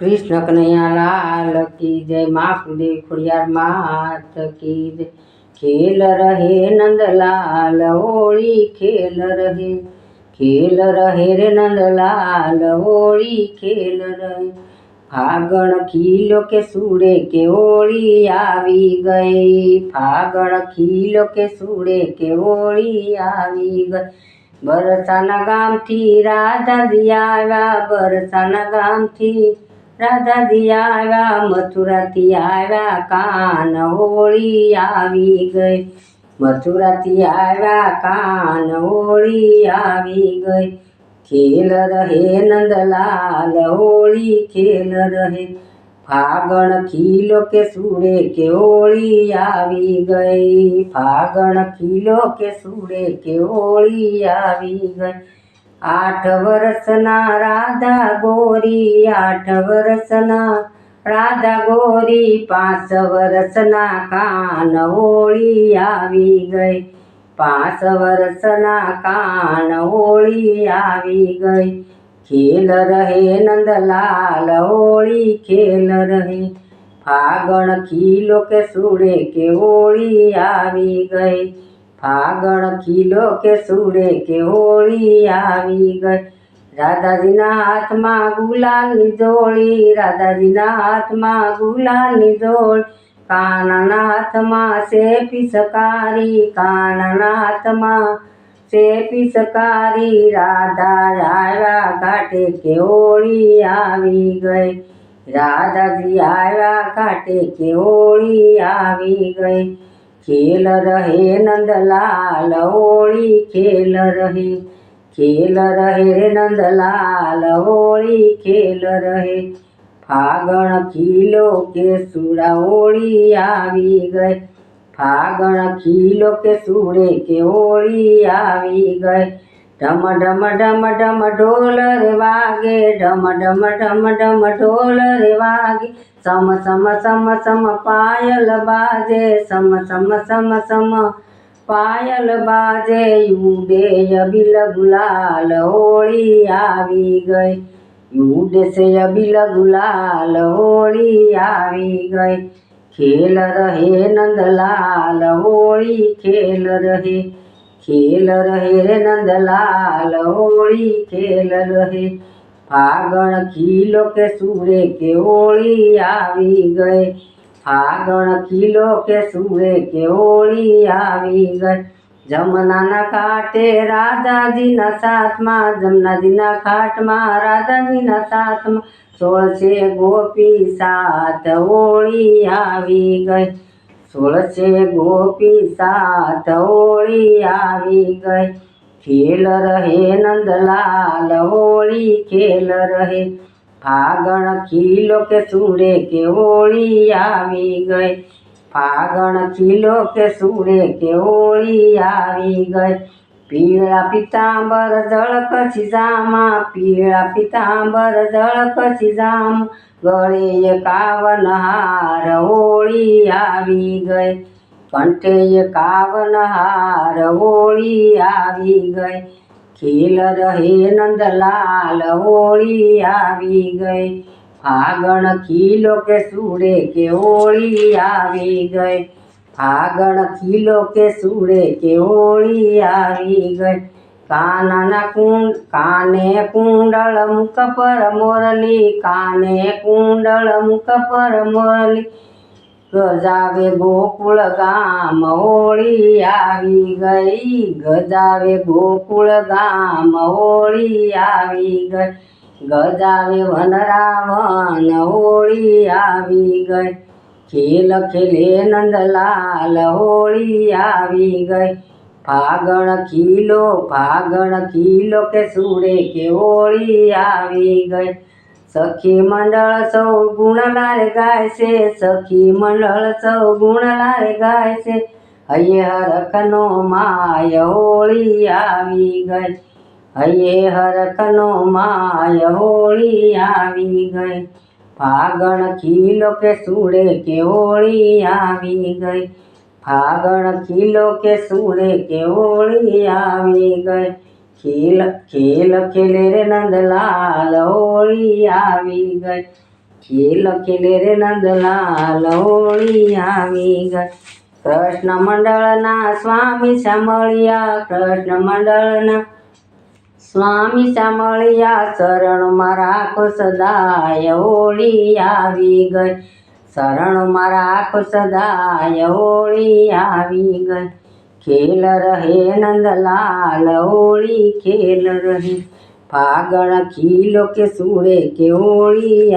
કૃષ્ણ કનૈયા લાલ કી જય, મા કુદેવ ખોડિયાર માત કી જય. ખેલ રહે નંદલાલ, હોળી ખેલ રહે. ખેલ રહે રે નંદલાલ, હોળી ખેલ રહે. ફાગણ ખીલો કે સુડે કે હોળી આવી ગઈ. ફાગણ ખીલો કે સુડે કે હોળી આવી ગઈ. બરસાના ગામથી રાધાજી આવ્યા, બરસાના ગામથી રાધાજી આવ્યા મથુરાથી આવ્યા કાન હોળી આવી ગઈ. મથુરાથી આવ્યા કાન હોળી આવી ગઈ. ખેલ રહે નંદલાલ, હોળી ખેલ રહે. ફાગણ ખીલો કે સુડે કે હોળી આવી ગઈ. ફાગણ ખીલો કે સુડે કે હોળી આવી ગઈ. આઠ વર્ષના રાધા ગોરી, આઠ વર્ષના રાધા ગોરી, પાંચ વર્ષના કાન હોળી આવી ગઈ. પાંચ વર્ષના કાન હોળી આવી ગઈ. ખેલ રહે નંદલાલ, હોળી ખેલ રહે. ફાગણ ખીલો કે સુડે કે હોળી આવી ગઈ. ફાગણ ખીલો કે સુડે કે હોળી આવી ગઈ? રાધાજીના હાથમાં ગુલાલની જોડી, રાધાજીના હાથમાં ગુલાલની જોડી. કાનાના હાથમાં છે પિસકારી કાનાના હાથમાં છે પિસકારી રાધા આવ્યા ઘાટે કે હોળી આવી ગઈ? રાધાજી આવ્યા ઘાટે કે હોળી આવી ગઈ? ખેલ રહે નંદલાલ હોળી ખેલ રહે ખેલ રહે રે નંદલાલ હોળી ખેલ રહે ફાગણ ખીલો કે સુડા હોળી આવી ગઈ ફાગણ ખીલો કે સુડે કે હોળી આવી ગઈ ઢમ ઢમ ઢમ ઢમ ઢોલ રે વાગે ઢમ ઢમ ઢમ ઢમ ઢોલ રે વાગે. સમ સમ સમ સમ પાયલ બાજે, સમ સમ સમ સમ પાયલ બાજે. યુડે અબિલ ગુલાલ હોળી આવી ગઈ. યુડે સે અબિલ ગુલાલ હોળી આવી ગઈ. ખેલ રહે નંદલાલ હોળી ખેલ રહે. ખેલ રહે રે નંદલાલ, હોળી ખેલ રહે. ફાગણ ખીલો કે સુરે કે હોળી આવી ગઈ. ફાગણ ખીલો કે સુરે કે હોળી આવી ગઈ. જમનાના કાંઠે રાધાજીના સાથમાં, જમનાજીના ખાટમાં, રાધાજીના સાથમાં. સોળશે ગોપી સાત હોળી આવી ગઈ. સોળશે ગોપી સાત હોળી આવી ગઈ. ખેલ રહે નંદલાલ, હોળી ખેલ રહે. ફાગણ ખીલો કે સુડે કે હોળી આવી ગઈ. ફાગણ ખીલો કે સુડે કે હોળી આવી ગઈ. પીળા પિતાંબર જળક જામા પીળા પિતાંબર જળક જામ ગળે કાવન હાર હોળી આવી ગઈ. કંઠે કાવન હાર હોળી આવી ગઈ. ખીલ રહે નંદલાલ હોળી આવી ગઈ. ફાગણ ખીલો કે સુરે કે હોળી આવી ગઈ. ફાગણ ખીલો કે સુડે કે હોળી આવી ગઈ? કાનના કુંડ, કાને કુંડળ મુક પર મોરલી, કાને કુંડળ મુક પર મોરલી. ગજાવે ગોકુળ ગામ, હોળી આવી ગઈ. ગજાવે ગોકુળ ગામ, હોળી આવી ગઈ. ગજાવે વનરાવન હોળી આવી ગઈ. ખેલ ખેલે નંદલાલ હોળી આવી ગઈ. ફાગણ ખીલો ફાગણ ખીલો કે સુરે કે હોળી આવી ગઈ. સખી મંડળ સૌ ગુણલાલ ગાય છે, સખી મંડળ સૌ ગુણલાલ ગાય છે. હૈયે હરખનો માય હોળી આવી ગઈ. હૈયે હરખનો માય હોળી આવી ગઈ. ફાગણ ખીલો કે સુડે કે હોળી આવી ગઈ? ફાગણ ખીલો કે સુડે કે હોળી આવી ગઈ? ખીલ, ખેલ ખેલે રે નંદલાલ, હોળી આવી ગઈ. ખેલ ખેલે રે નંદલાલ, હોળી આવી ગઈ. કૃષ્ણ મંડળના સ્વામી સાંભળ્યા, કૃષ્ણ મંડળના સ્વામી સાંભળ્યા શરણમાં રાખો સદાય હોળી આવી ગઈ. શરણમાં રાખો સદાય હોળી આવી ગઈ. ખેલ રહે નંદલાલ, હોળી ખેલ રહે. ફાગણ ખીલો કે સૂળે કે હોળી